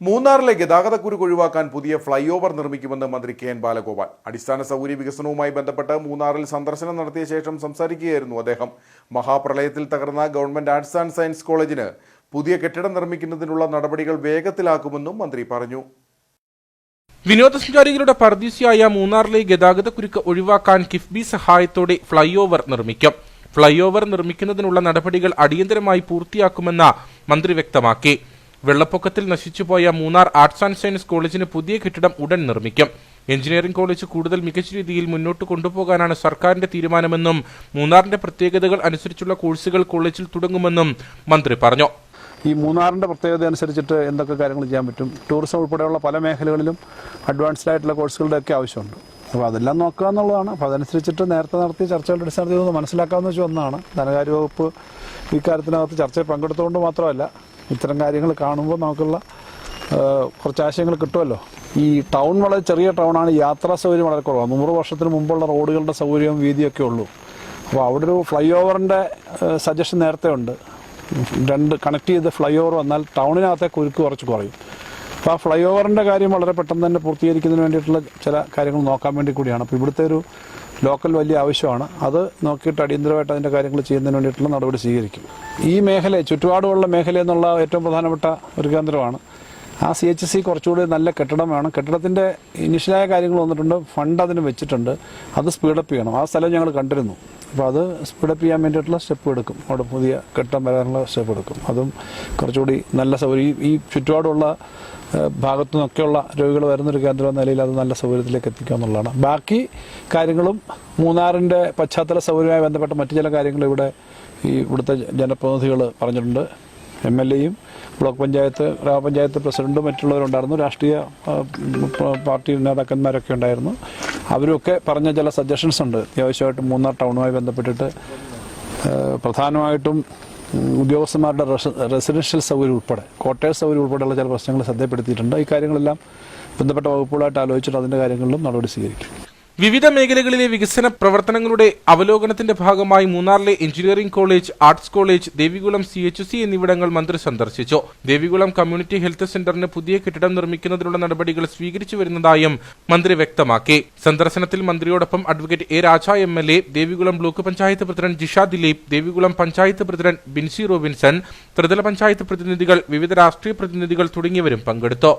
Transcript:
മൂന്നാറിലെ ഗതാഗതക്കുരുക്ക് ഒഴിവാക്കാൻ പുതിയ ഫ്ലൈ ഓവർ നിർമ്മിക്കുമെന്ന് മന്ത്രി കെ എൻ ബാലഗോപാൽ. അടിസ്ഥാന സൗകര്യ വികസനവുമായി ബന്ധപ്പെട്ട് മൂന്നാറിൽ സന്ദർശനം നടത്തിയ ശേഷം സംസാരിക്കുകയായിരുന്നു അദ്ദേഹം. മഹാപ്രളയത്തിൽ തകർന്ന ഗവൺമെന്റ് ആർട്സ് ആൻഡ് സയൻസ് കോളേജിന് പുതിയ കെട്ടിടം നിർമ്മിക്കുന്നതിനുള്ള നടപടികൾ വേഗത്തിലാക്കുമെന്നും മന്ത്രി പറഞ്ഞു. വിനോദസഞ്ചാരികളുടെ പർദീസിയായ മൂന്നാറിലെ ഗതാഗതക്കുരുക്ക് ഒഴിവാക്കാൻ കിഫ്ബി സഹായത്തോടെ ഫ്ലൈ ഓവർ നിർമ്മിക്കും. ഫ്ലൈ ഓവർ നിർമ്മിക്കുന്നതിനുള്ള നടപടികൾ അടിയന്തരമായി പൂർത്തിയാക്കുമെന്ന് മന്ത്രി വ്യക്തമാക്കി. വെള്ളപ്പൊക്കത്തിൽ നശിച്ചുപോയ മൂന്നാർ ആർട്സ് ആൻഡ് സയൻസ് കോളേജിന് പുതിയ കെട്ടിടം ഉടൻ നിർമ്മിക്കും. എഞ്ചിനീയറിംഗ് കോളേജ് കൂടുതൽ മികച്ച രീതിയിൽ മുന്നോട്ട് കൊണ്ടുപോകാനാണ് സർക്കാരിന്റെ തീരുമാനമെന്നും മൂന്നാറിന്റെ പ്രത്യേകതകൾ അനുസരിച്ചുള്ള കോഴ്സുകൾ കോളേജിൽ തുടങ്ങുമെന്നും മന്ത്രി പറഞ്ഞു. ഈ മൂന്നാറിന്റെ പ്രത്യേകത അനുസരിച്ചിട്ട് എന്തൊക്കെ കാര്യങ്ങൾ ചെയ്യാൻ പറ്റും? ടൂറിസം ഉൾപ്പെടെയുള്ള പല മേഖലകളിലും അഡ്വാൻസ്ഡ് ആയിട്ടുള്ള കോഴ്സുകളുടെ ഒക്കെ ആവശ്യമുണ്ട്. അപ്പോൾ അതെല്ലാം നോക്കുക എന്നുള്ളതാണ്. അപ്പോൾ അതനുസരിച്ചിട്ട് നേരത്തെ നടത്തിയ ചർച്ചകളുടെ അടിസ്ഥാനത്തിൽ ഇതൊന്ന് മനസ്സിലാക്കാമെന്ന് വെച്ചാൽ ഒന്നാണ്. ധനകാര്യ വകുപ്പ് ഇക്കാര്യത്തിനകത്ത് ചർച്ചയിൽ പങ്കെടുത്തുകൊണ്ട് മാത്രമല്ല ഇത്തരം കാര്യങ്ങൾ കാണുമ്പോൾ നമുക്കുള്ള കുറച്ച് ആശയങ്ങൾ കിട്ടുമല്ലോ. ഈ ടൗൺ വളരെ ചെറിയ ടൗണാണ് യാത്രാ സൗകര്യം വളരെ കുറവാണ്. നൂറ് വർഷത്തിന് മുമ്പുള്ള റോഡുകളുടെ സൗകര്യവും വീതിയൊക്കെ ഉള്ളൂ. അപ്പോൾ അവിടെ ഒരു ഫ്ലൈ ഓവറിന്റെ സജഷൻ നേരത്തെ ഉണ്ട്. രണ്ട് കണക്ട് ചെയ്ത് ഫ്ലൈ ഓവർ വന്നാൽ ടൗണിനകത്തെ കുരുക്ക് കുറച്ച് കുറയും. അപ്പോൾ ആ ഫ്ലൈ ഓവറിന്റെ കാര്യം വളരെ പെട്ടെന്ന് തന്നെ പൂർത്തീകരിക്കുന്നതിന് വേണ്ടിയിട്ടുള്ള ചില കാര്യങ്ങൾ നോക്കാൻ വേണ്ടി കൂടിയാണ്. അപ്പോൾ ഇവിടുത്തെ ഒരു ലോക്കൽ വലിയ ആവശ്യമാണ്. അത് നോക്കിയിട്ട് അടിയന്തരമായിട്ട് അതിന്റെ കാര്യങ്ങൾ ചെയ്യുന്നതിന് വേണ്ടിയിട്ടുള്ള നടപടി സ്വീകരിക്കും. ഈ മേഖല ചുറ്റുപാടുമുള്ള മേഖല എന്നുള്ള ഏറ്റവും പ്രധാനപ്പെട്ട ഒരു കേന്ദ്രമാണ് ആ സി എച്ച് സി കുറച്ചുകൂടി നല്ല കെട്ടിടം വേണം. കെട്ടിടത്തിന്റെ ഇനിഷ്യലായ കാര്യങ്ങൾ വന്നിട്ടുണ്ട്. ഫണ്ട് അതിന് വെച്ചിട്ടുണ്ട്. അത് സ്പീഡപ്പ് ചെയ്യണം. ആ സ്ഥലം ഞങ്ങൾ കണ്ടിരുന്നു. അപ്പോൾ അത് സ്പീഡപ്പ് ചെയ്യാൻ വേണ്ടിയിട്ടുള്ള സ്റ്റെപ്പ് എടുക്കും. അവിടെ പുതിയ കെട്ടിടം വരാനുള്ള സ്റ്റെപ്പ് എടുക്കും. അതും കുറച്ചുകൂടി നല്ല സൗകര്യം ഈ- ചുറ്റുപാടുള്ള ഭാഗത്തു നിന്നൊക്കെയുള്ള രോഗികൾ വരുന്നൊരു കേന്ദ്രം എന്ന നിലയിൽ അത് നല്ല സൗകര്യത്തിലേക്ക് എത്തിക്കുക എന്നുള്ളതാണ്. ബാക്കി കാര്യങ്ങളും മൂന്നാറിന്റെ പശ്ചാത്തല സൗകര്യവുമായി ബന്ധപ്പെട്ട മറ്റു ചില കാര്യങ്ങൾ ഇവിടെ ഈ ഇവിടുത്തെ ജനപ്രതിനിധികൾ പറഞ്ഞിട്ടുണ്ട്. എം എൽ എയും ബ്ലോക്ക് പഞ്ചായത്ത് ഗ്രാമപഞ്ചായത്ത് പ്രസിഡന്റും മറ്റുള്ളവരുണ്ടായിരുന്നു. രാഷ്ട്രീയ പാർട്ടി നേതാക്കന്മാരൊക്കെ ഉണ്ടായിരുന്നു. അവരൊക്കെ പറഞ്ഞ ചില സജഷൻസ് ഉണ്ട്. അത്യാവശ്യമായിട്ട് മൂന്നാർ ടൗണുമായി ബന്ധപ്പെട്ടിട്ട് പ്രധാനമായിട്ടും ഉദ്യോഗസ്ഥന്മാരുടെ റെസിഡൻഷ്യൽ സൗകര്യം ഉൾപ്പെടെ ക്വാർട്ടേഴ്സ് സൗകര്യം ഉൾപ്പെടെയുള്ള ചില പ്രശ്നങ്ങൾ ശ്രദ്ധപ്പെടുത്തിയിട്ടുണ്ട്. ഈ കാര്യങ്ങളെല്ലാം ബന്ധപ്പെട്ട വകുപ്പുകളായിട്ട് ആലോചിച്ചിട്ട് അതിന്റെ കാര്യങ്ങളിലും നടപടി സ്വീകരിക്കും. വിവിധ മേഖലകളിലെ വികസന പ്രവർത്തനങ്ങളുടെ അവലോകനത്തിന്റെ ഭാഗമായി മൂന്നാറിലെ engineering college arts college Devikulam C H C എന്നിവിടങ്ങൾ മന്ത്രി സന്ദർശിച്ചു. ദേവികുളം കമ്മ്യൂണിറ്റി ഹെൽത്ത് സെന്ററിന് പുതിയ കെട്ടിടം നിർമ്മിക്കുന്നതിനുള്ള നടപടികൾ സ്വീകരിച്ചു വരുന്നതായും മന്ത്രി വ്യക്തമാക്കി. സന്ദർശനത്തിൽ മന്ത്രിയോടൊപ്പം advocate A Raja M L A Devikulam block panchayat president Jisha Dileep Devikulam panchayat president Binsy Robinson ത്രിതല പഞ്ചായത്ത് പ്രതിനിധികൾ വിവിധ രാഷ്ട്രീയ പ്രതിനിധികൾ തുടങ്ങിയവരും പങ്കെടുത്തു.